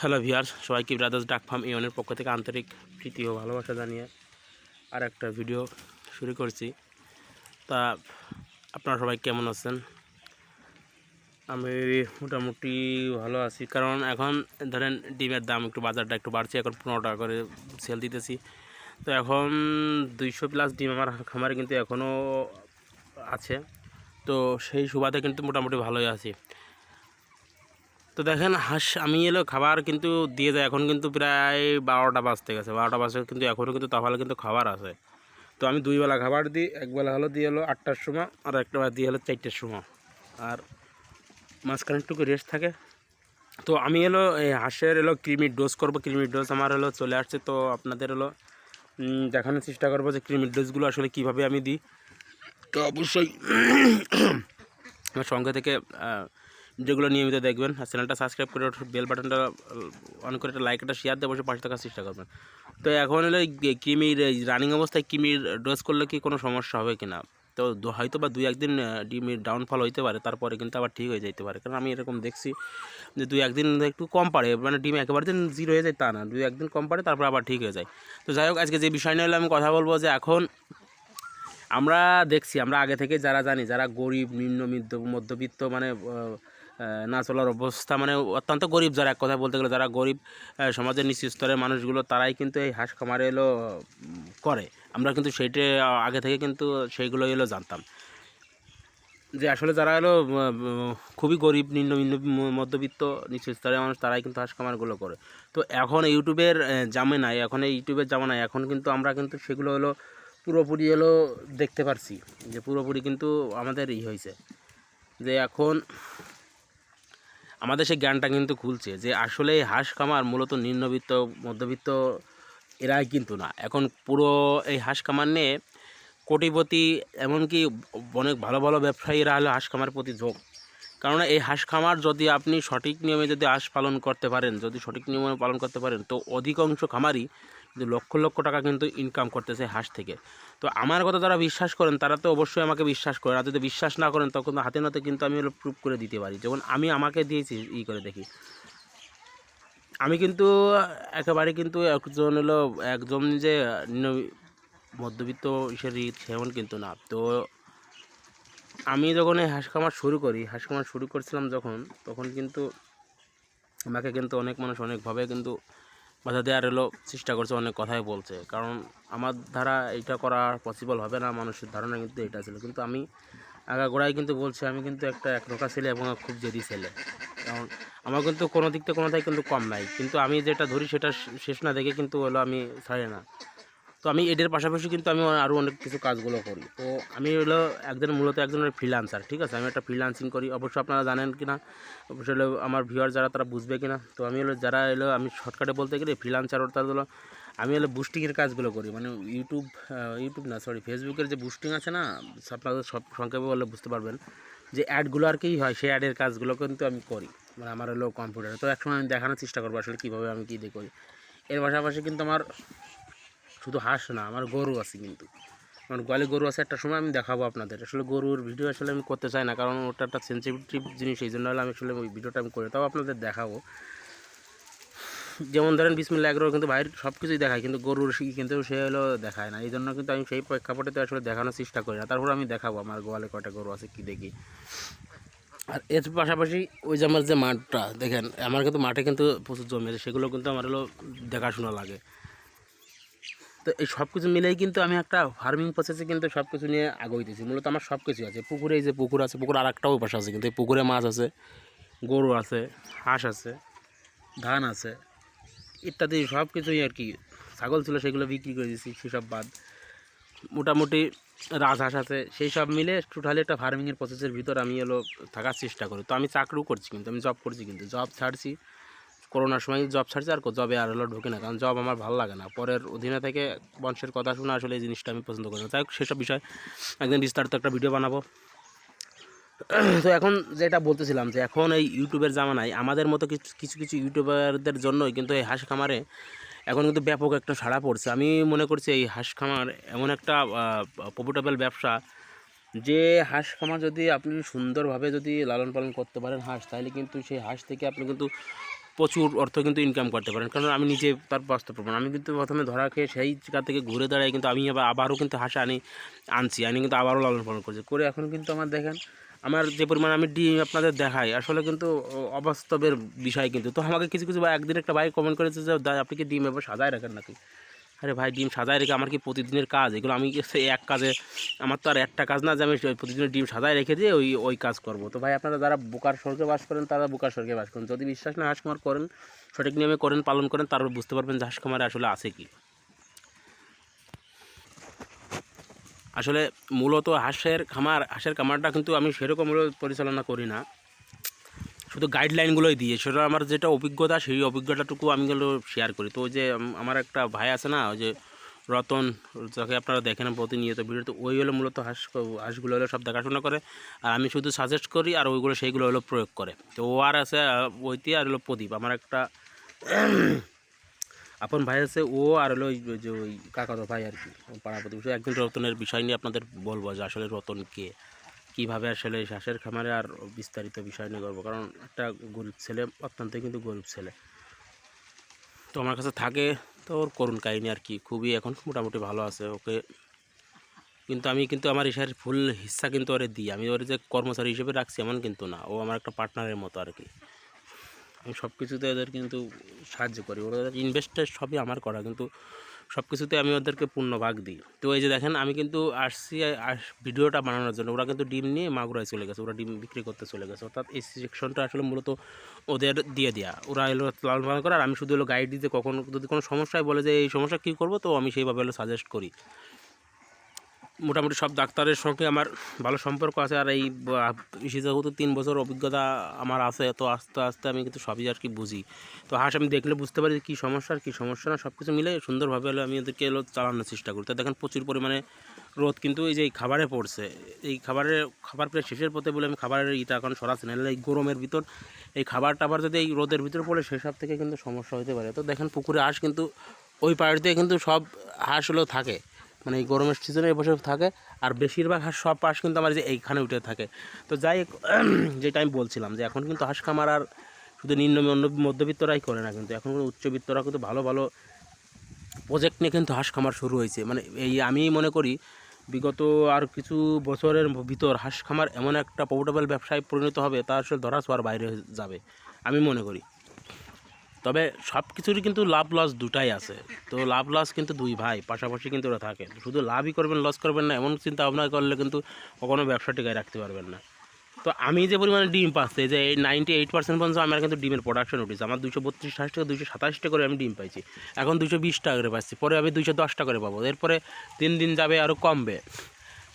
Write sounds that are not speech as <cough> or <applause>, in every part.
Hello ভিয়ার সবাইকে brothers ডাক farm ইউনের পক্ষ থেকে আন্তরিক প্রীতি ও ভালোবাসা জানিয়ে আর একটা ভিডিও শুরু করছি। তা আপনারা সবাই কেমন আছেন? আমি মোটামুটি ভালো আছি, কারণ এখন ধরেন ডিমের দাম একটু বাজারটা একটু বাড়ছে, এখন পনেরো টাকা করে সেল দিতেছি। তো এখন দুইশো প্লাস ডিম আমার খামারে কিন্তু এখনও আছে। তো সেই সুবাদে কিন্তু মোটামুটি ভালোই আছি। তো দেখেন, হাঁস আমি এলো, খাবার কিন্তু দিয়ে যায়। এখন কিন্তু প্রায় বারোটা বাজতে গেছে। বারোটা বাজতে কিন্তু এখনও কিন্তু তাহলে কিন্তু খাবার আছে। তো আমি দুই বেলা খাবার দিই একবেলা হলো দিয়ে হলো আটটার সময়, আর একটা বেলা দিয়ে হলো চারটের সময়। আর মাঝখানে একটু রেস্ট থাকে। তো আমি এলো এই হাঁসের এলো ক্রিমির ডোজ করব। ক্রিমির ডোজ আমার হলো চলে আসছে। তো আপনাদের হলো দেখানোর চেষ্টা করব যে ক্রিমির ডোজগুলো আসলে কীভাবে আমি দিই। তো অবশ্যই আমার সঙ্গে থেকে যেগুলো নিয়মিত দেখবেন, আর চ্যানেলটা সাবস্ক্রাইব করে বেল বাটনটা অন করে একটা লাইক একটা শেয়ার দিয়ে বসে পাশে থাকার চেষ্টা করবেন। তো এখন হলো কৃমির রানিং অবস্থায় কৃমির ডোজ করলে কি কোনো সমস্যা হবে কি না তো হয়তো বা দুই একদিন ডিমের ডাউনফল হইতে পারে, তারপরে কিন্তু আবার ঠিক হয়ে যেতে পারে। কারণ আমি এরকম দেখছি যে দুই একদিন একটু কম পারে মানে ডিম একেবারে দিন জিরো হয়ে যায় তা না। দুই একদিন কম পারে, তারপর আবার ঠিক হয়ে যায়। তো যাই হোক, আজকে যে বিষয় নিয়ে হলো আমি কথা বলব যে এখন আমরা দেখছি, আমরা আগে থেকে যারা জানি, যারা গরিব নিম্ন মধ্য মধ্যবিত্ত মানে না চলার অবস্থা। মানে অত্যন্ত গরিব যারা, এক কথায় বলতে গেলে যারা গরিব সমাজের নিচু স্তরের মানুষগুলো, তারাই কিন্তু এই হাঁস খামারে এলো করে। আমরা কিন্তু সেইটা আগে থেকে কিন্তু সেইগুলো এলো জানতাম। যে আসলে যারা এলো খুবই গরিব, নিম্ন নিম্ন মধ্যবিত্ত, নিচু স্তরের মানুষ, তারাই কিন্তু হাঁস খামারগুলো করে। তো এখন ইউটিউবের জামানায়, এখন এই ইউটিউবের জামানায়, এখন কিন্তু আমরা কিন্তু সেগুলো হলো পুরোপুরি হলো দেখতে পারছি। যে পুরোপুরি কিন্তু আমাদের ই হয়েছে যে এখন আমাদের সেই জ্ঞানটা কিন্তু খুলছে যে আসলে এই হাঁস খামার মূলত নিম্নবিত্ত, মধ্যবিত্ত এরাই কিন্তু না। এখন পুরো এই হাঁস খামার নিয়ে কোটিপতি এমনকি অনেক ভালো ভালো ব্যবসায়ীরা হলো হাঁস খামার প্রতি ঝোঁক কারণ এই হাঁস খামার যদি আপনি সঠিক নিয়মে যদি হাঁস পালন করতে পারেন, যদি সঠিক নিয়মে পালন করতে পারেন, তো অধিকাংশ খামারই কিন্তু লক্ষ লক্ষ টাকা কিন্তু ইনকাম করতেছে হাঁস থেকে। তো আমার কথা যারা বিশ্বাস করেন, তারা তো অবশ্যই আমাকে বিশ্বাস করেন আর যদি বিশ্বাস না করেন, তখন হাতে নাতে কিন্তু আমি হলো প্রুভ করে দিতে পারি। যেমন আমি আমাকে দিয়েছি ই করে দেখি। আমি কিন্তু একেবারে কিন্তু একজন হলো একজন যে মধ্যবিত্ত ইসের সেমন কিন্তু না। তো আমি যখন এই হাঁস খামার শুরু করি, হাঁস খামার শুরু করছিলাম যখন, তখন কিন্তু আমাকে কিন্তু অনেক মানুষ অনেকভাবে কিন্তু বাধা দেওয়ার হলো চেষ্টা করছে, অনেক কথাই বলছে। কারণ আমার দ্বারা এটা করা পসিবল হবে না, মানুষের ধারণা কিন্তু এটা ছিল। কিন্তু আমি আগাগোড়াই কিন্তু বলছি, আমি কিন্তু একটা একরোকা ছেলে এবং খুব জেদি ছেলে। কারণ আমার কিন্তু কোনো দিক থেকে কোনোটাই কিন্তু কম নাই। কিন্তু আমি যেটা ধরি সেটা শেষ না দেখে কিন্তু হলো আমি ছাড়ি না। তো আমি এদের পাশাপাশি কিন্তু আমি আরও অনেক কিছু কাজগুলো করি। তো আমি হলো একজন মূলত একজনের ফ্রিলান্সার ঠিক আছে? আমি একটা ফ্রিলান্সিং করি। অবশ্য আপনারা জানেন কি না অবশ্য হলো আমার ভিউয়ার যারা, তারা বুঝবে কি না তো আমি হলো যারা এলো আমি শর্টকাটে বলতে গেলে ফ্রিলান্সার অর্থাৎ হলো আমি হলো বুস্টিংয়ের কাজগুলো করি। মানে ইউটিউব ইউটিউব না সরি ফেসবুকের যে বুস্টিং আছে না, আপনাদের সব সংক্ষেপে বললে বুঝতে পারবেন যে অ্যাডগুলো আর কি হয়, সেই অ্যাডের কাজগুলো কিন্তু আমি করি। মানে আমার হলো কম্পিউটারে তো একসময় আমি দেখানোর চেষ্টা করব আসলে কীভাবে আমি কী দিয়ে করি। এর পাশাপাশি কিন্তু আমার শুধু হাঁস না, আমার গরু আছে কিন্তু। আমার গোয়ালে গরু আছে একটা সময় আমি দেখাবো আপনাদের। আসলে গরুর ভিডিও আসলে আমি করতে চাই না, কারণ ওটা একটা সেন্সিটিভ জিনিস, এই জন্য হলে আমি আসলে ওই ভিডিওটা আমি করে তাও আপনাদের দেখাবো। যেমন ধরেন বিসমিল্লা এগুলো কিন্তু বাইরের সব কিছুই দেখায়, কিন্তু গরুর কিন্তু সে হলো দেখায় না। এই জন্য কিন্তু আমি সেই প্রেক্ষাপটে তো আসলে দেখানোর চেষ্টা করি না। তারপর আমি দেখাবো আমার গোয়ালে কটা গরু আছে, কি দেখি। আর এর পাশাপাশি ওই যে আমার যে মাঠটা, দেখেন, আমার কিন্তু মাঠে কিন্তু প্রচুর জমি আছে, সেগুলো কিন্তু আমার হলো দেখাশোনা লাগে। তো এই সব কিছু মিলেই কিন্তু আমি একটা ফার্মিং প্রসেসে কিন্তু সব কিছু নিয়ে আগাইতেছি মূলত আমার সব কিছু আছে। পুকুরে এই যে পুকুর আছে, পুকুর আর একটাও পাশে আছে কিন্তু এই পুকুরে মাছ আছে, গরু আছে, হাঁস আছে, ধান আছে, ইত্যাদি সব কিছুই আর কি। ছাগল ছিল সেগুলো বিক্রি করে দিয়েছি, সেসব বাদ। মোটামুটি রাজহাঁস আছে সেই সব মিলে টোটালি একটা ফার্মিংয়ের প্রসেসের ভিতর আমি হলো থাকার চেষ্টা করি। তো আমি চাকরিও করছি কিন্তু, আমি জব করছি কিন্তু। জব ছাড়ছি করোনার সময় জব ছাড়ছে আর জবে আর হলো ঢুকে না, কারণ জব আমার ভালো লাগে না। পরের অধীনে থেকে বংশের কথা শুনে আসলে এই জিনিসটা আমি পছন্দ করি না। তাই সেসব বিষয় একদিন বিস্তারিত একটা ভিডিও বানাবো। <clears throat> তো এখন যেটা বলতেছিলাম যে এখন এই ইউটিউবের জামানায় আমাদের মতো কিছু কিছু ইউটিউবারদের জন্যই কিন্তু এই হাঁস খামারে এখন কিন্তু ব্যাপক একটা সাড়া পড়ছে। আমি মনে করছি এই হাঁস খামার এমন একটা প্রফিটেবল ব্যবসা যে হাঁস খামার যদি আপনি সুন্দরভাবে যদি লালন পালন করতে পারেন হাঁস, তাহলে কিন্তু সেই হাঁস থেকে আপনি কিন্তু প্রচুর অর্থ কিন্তু ইনকাম করতে পারেন। কারণ আমি নিজে তার বাস্তব প্রমাণ। আমি কিন্তু প্রথমে ধরা খেয়ে সেই জায়গা থেকে ঘুরে দাঁড়াই কিন্তু আমি আবার আবারও কিন্তু হাসা আনি আনছি। আমি কিন্তু আবারও লালন পালন করছি। করে এখন কিন্তু আমার দেখেন আমার যে পরিমাণ আমি ডিম আপনাদের দেখাই আসলে কিন্তু অবাস্তবের বিষয় কিন্তু। তো আমাকে কিছু কিছু বা একদিন একটা ভাই কমেন্ট করেছে যে "দা, আপনি কি ডিম এবার সাজায় রাখেন নাকি? আরে ভাই, ডিম সাজায় রেখে আমার কি প্রতিদিনের কাজ? এগুলো আমি এক কাজে, আমার তো আর একটা কাজ না যে আমি প্রতিদিনের ডিম সাজায় রেখে দিয়ে ওই ওই কাজ করব। তো ভাই, আপনারা যারা বোকার স্বর্গে বাস করেন, তারা বোকার স্বর্গে বাস করেন। যদি বিশ্বাস না হাঁস খামার করেন, সঠিক নিয়মে করেন, পালন করেন, তারপর বুঝতে পারবেন যে হাঁস খামারে আসলে আছে কি। আসলে মূলত হাঁসের খামার, হাঁসের খামারটা কিন্তু আমি সেরকম পরিচালনা করি না। শুধু গাইডলাইনগুলোই দিয়ে, সেটা আমার যেটা অভিজ্ঞতা, সেই অভিজ্ঞতাটুকু আমি গেলো শেয়ার করি। তো ওই যে আমার একটা ভাই আছে না, ওই যে রতন, যাকে আপনারা দেখেন প্রতিনিয়ত ভিডিওতে ওই হলো মূলত হাঁস, হাঁসগুলো হলো সব দেখাশোনা করে, আর আমি শুধু সাজেস্ট করি আর ওইগুলো, সেইগুলো হলো প্রয়োগ করে। তো ও আর আছে ওইটি আর হলো প্রদীপ, আমার একটা <coughs> আপন ভাই আছে, ও আর হলো যে, ওই কাকাতো ভাই আর কি পাড়া প্রতিবেশী। একদিন রতনের বিষয় নিয়ে আপনাদের বলব যে আসলে রতন কে। কীভাবে আসলে শ্বাসের খামারে আর বিস্তারিত বিষয় নিয়ে করব কারণ একটা গরিব ছেলে, অত্যন্ত কিন্তু গরিব ছেলে। তো আমার কাছে থাকে, তো ওর করুণ কাহিনী আর কি। খুবই এখন মোটামুটি ভালো আছে, ওকে। কিন্তু আমি কিন্তু আমার ইসার ফুল হিস্সা কিন্তু ওরে দিই। আমি ওর যে কর্মচারী হিসেবে রাখছি এমন কিন্তু না। ও আমার একটা পার্টনারের মতো আর কি। আমি সব কিছুতে ওদের কিন্তু সাহায্য করি। ওদের ইনভেস্টের সবই আমার করা। কিন্তু সব কিছুতে আমি ওদেরকে পূর্ণ ভাগ দিই। তো এই যে দেখেন, আমি কিন্তু আসছি, আস- ভিডিওটা বানানোর জন্য। ওরা কিন্তু ডিম নিয়ে মাগুরায় চলে গেছে, ওরা ডিম বিক্রি করতে চলে গেছে। অর্থাৎ এই সেকশনটা আসলে মূলত ওদের দিয়ে দেওয়া ওরা এলো লালন পালন করে আর আমি শুধু এলো গাইড দিতে। কখন যদি কোনো সমস্যায় বলে যে, এই সমস্যা কী করব? তো আমি সেইভাবে এলো সাজেস্ট করি। মোটামুটি সব ডাক্তারের সঙ্গে আমার ভালো সম্পর্ক আছে আর এই যেহেতু তিন বছর অভিজ্ঞতা আমার আছে, তো আস্তে আস্তে আমি কিন্তু সবই আর কি বুঝি। তো হাঁস আমি দেখলে বুঝতে পারি কী সমস্যা আর কী সমস্যা না সব কিছু মিলে সুন্দরভাবে হলো আমি ওদেরকে এলো চালানোর চেষ্টা করি। তো দেখেন প্রচুর পরিমাণে রোদ কিন্তু এই যে এই খাবারে পড়ছে, এই খাবারের খাবার প্রায় শেষের পথে বলে আমি খাবারের ইটা এখন সরাচ্ছি না এই গরমের ভিতর, এই খাবার টাবার যদি এই রোদের ভিতর পড়ে সেসব থেকে কিন্তু সমস্যা হতে পারে। তো দেখেন পুকুরে হাঁস কিন্তু ওই পাড়িতে কিন্তু সব হাঁস হলেও থাকে। মানে এই গরমের সিজনে বসে থাকে। আর বেশিরভাগ হাঁস সব হাঁস কিন্তু আমার যে এইখানে উঠে থাকে। তো যাই <clears throat> যেটা আমি বলছিলাম যে এখন কিন্তু হাঁস খামার আর শুধু নিম্ন মধ্য- মধ্যবিত্তরাই করে না কিন্তু। এখন উচ্চবিত্তরা কিন্তু ভালো ভালো প্রজেক্ট নিয়ে কিন্তু হাঁস খামার শুরু হয়েছে। মানে এই আমি মনে করি, বিগত আর কিছু বছরের ভিতর হাঁস খামার এমন একটা প্রফিটেবল ব্যবসায় পরিণত হবে তা আসলে ধরা ছোঁয়ার বাইরে যাবে। আমি মনে করি। তবে সব কিছুরই কিন্তু লাভ লস দুটাই আছে। তো লাভ লস কিন্তু দুই ভাই, পাশাপাশি কিন্তু ওরা থাকে। শুধু লাভই করবেন লস করবেন না, এমন চিন্তা ভাবনা করলে কিন্তু কখনো ব্যবসা টিকায় রাখতে পারবেন না। তো আমি যে পরিমাণে ডিম পাচ্ছি, যে এই নাইনটি এইট পার্সেন্ট পর্যন্ত আমার কিন্তু ডিমের প্রোডাকশন উঠেছে। আমার দুশো বত্রিশ হাঁস থেকে দুশো সাতাশটা করে আমি ডিম পাইছি। এখন দুশো বিশ টাকা করে পাচ্ছি পরে আমি দুশো দশটা করে পাবো। এরপরে তিন দিন যাবে আরও কমবে।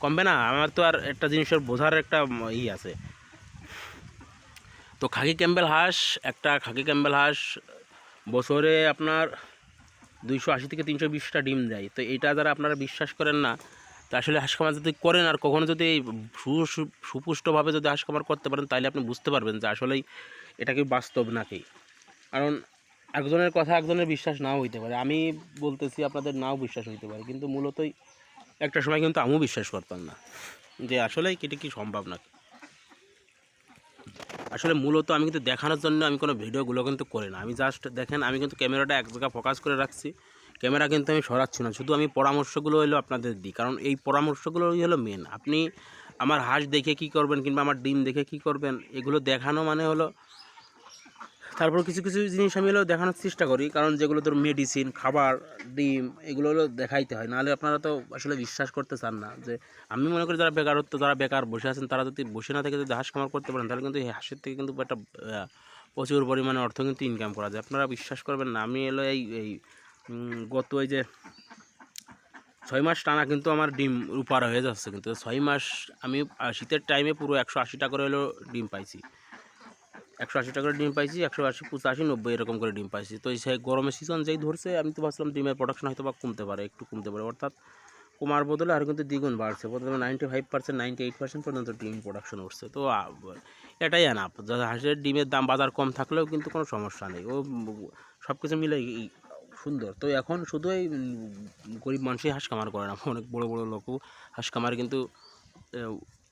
কমবে না, আমার তো আর একটা জিনিসের বোঝার একটা ই আছে। তো খাকি ক্যাম্বেল হাঁস, একটা খাকি ক্যাম্বেল হাঁস বছরে আপনার দুইশো আশি থেকে তিনশো বিশটা ডিম দেয়। তো এটা যারা আপনারা বিশ্বাস করেন না, তো আসলে হাঁস খামার যদি করেন আর কখনো যদি সুপুষ্টভাবে যদি হাঁস খামার করতে পারেন তাহলে আপনি বুঝতে পারবেন যে আসলেই এটা কি বাস্তব নাকি। কারণ একজনের কথা একজনের বিশ্বাস নাও হইতে পারে। আমি বলতেছি আপনাদের নাও বিশ্বাস হইতে পারে। কিন্তু মূলতই একটা সময় কিন্তু আমিও বিশ্বাস করতাম না যে আসলেই এটা কি সম্ভব নাকি। আসলে মূলত আমি কিন্তু দেখানোর জন্য আমি কোনো ভিডিওগুলো কিন্তু করি না। আমি জাস্ট দেখেন, আমি কিন্তু ক্যামেরাটা এক জায়গায় ফোকাস করে রাখছি। ক্যামেরা কিন্তু আমি সরাচ্ছি না, শুধু আমি পরামর্শগুলো হলো আপনাদের দিই। কারণ এই পরামর্শগুলোই হলো মেন আপনি আমার হাঁস দেখে কি করবেন কিংবা আমার ডিম দেখে কি করবেন, এগুলো দেখানো মানে হলো তারপর কিছু কিছু জিনিস আমি হলো দেখানোর চেষ্টা করি, কারণ যেগুলো ধর মেডিসিন খাবার, ডিম, এগুলো হলো দেখাইতে হয়। নাহলে আপনারা তো আসলে বিশ্বাস করতে চান না যে, আমি মনে করি যারা বেকারত্ব, যারা বেকার বসে আছেন, তারা যদি বসে না থেকে যদি হাঁস খামার করতে পারেন, তাহলে কিন্তু এই হাঁসের থেকে কিন্তু একটা প্রচুর পরিমাণে অর্থ কিন্তু ইনকাম করা যায়। আপনারা বিশ্বাস করবেন না, আমি এলো এই এই গত এই যে ছয় মাস টানা কিন্তু আমার ডিম উপার হয়ে যাচ্ছে কিন্তু। ছয় মাস আমি শীতের টাইমে পুরো একশো আশি টাকা করে হলো ডিম পাইছি। একশো আশি টাকার ডিম পাইছি, একশো আশি, পঁচাশি, নব্বই এরকম করে ডিম পাইছি। তো সেই গরমের সিজন যেই ধরছে, আমি তো ভাবছিলাম ডিমের প্রোডাকশন হয়তো বা কমতে পারে, একটু কমতে পারে। অর্থাৎ কমার বদলে আর কিন্তু দ্বিগুণ বাড়ছে। প্রথমে ninety five percent ninety eight percent পর্যন্ত ডিম প্রোডাকশন উঠছে তো এটাই আনাপ হাঁসের ডিমের দাম বাজার কম থাকলেও কিন্তু কোনো সমস্যা নেই। ও সব কিছু মিলে সুন্দর। তো এখন শুধু এই গরিব মানুষই হাঁস কামার করে না, অনেক বড় বড় লোকও হাঁস কামার কিন্তু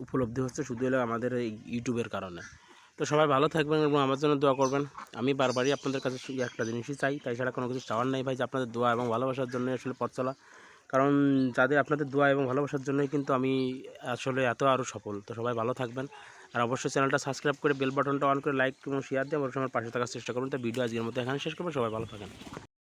উপলব্ধি হচ্ছে শুধু হলো আমাদের এই ইউটিউবের কারণে। তো সবাই ভালো থাকবেন এবং আমার জন্য দোয়া করবেন। আমি বারবারই আপনাদের কাছে একটা জিনিসই চাই, তাই ছাড়া কোনো কিছু চাওয়ার নাই ভাই, যে আপনাদের দোয়া এবং ভালোবাসার জন্য আসলে পথ চলা। কারণ যাদের আপনাদের দোয়া এবং ভালোবাসার জন্যই কিন্তু আমি আসলে এত আরও সফল। তো সবাই ভালো থাকবেন। আর অবশ্যই চ্যানেলটা সাবস্ক্রাইব করে বেল বাটনটা অন করে লাইক এবং শেয়ার দিয়ে অবশ্যই আমার পাশে থাকার চেষ্টা করুন তো ভিডিও আজকের মতো এখানে শেষ করব। সবাই ভালো থাকেন।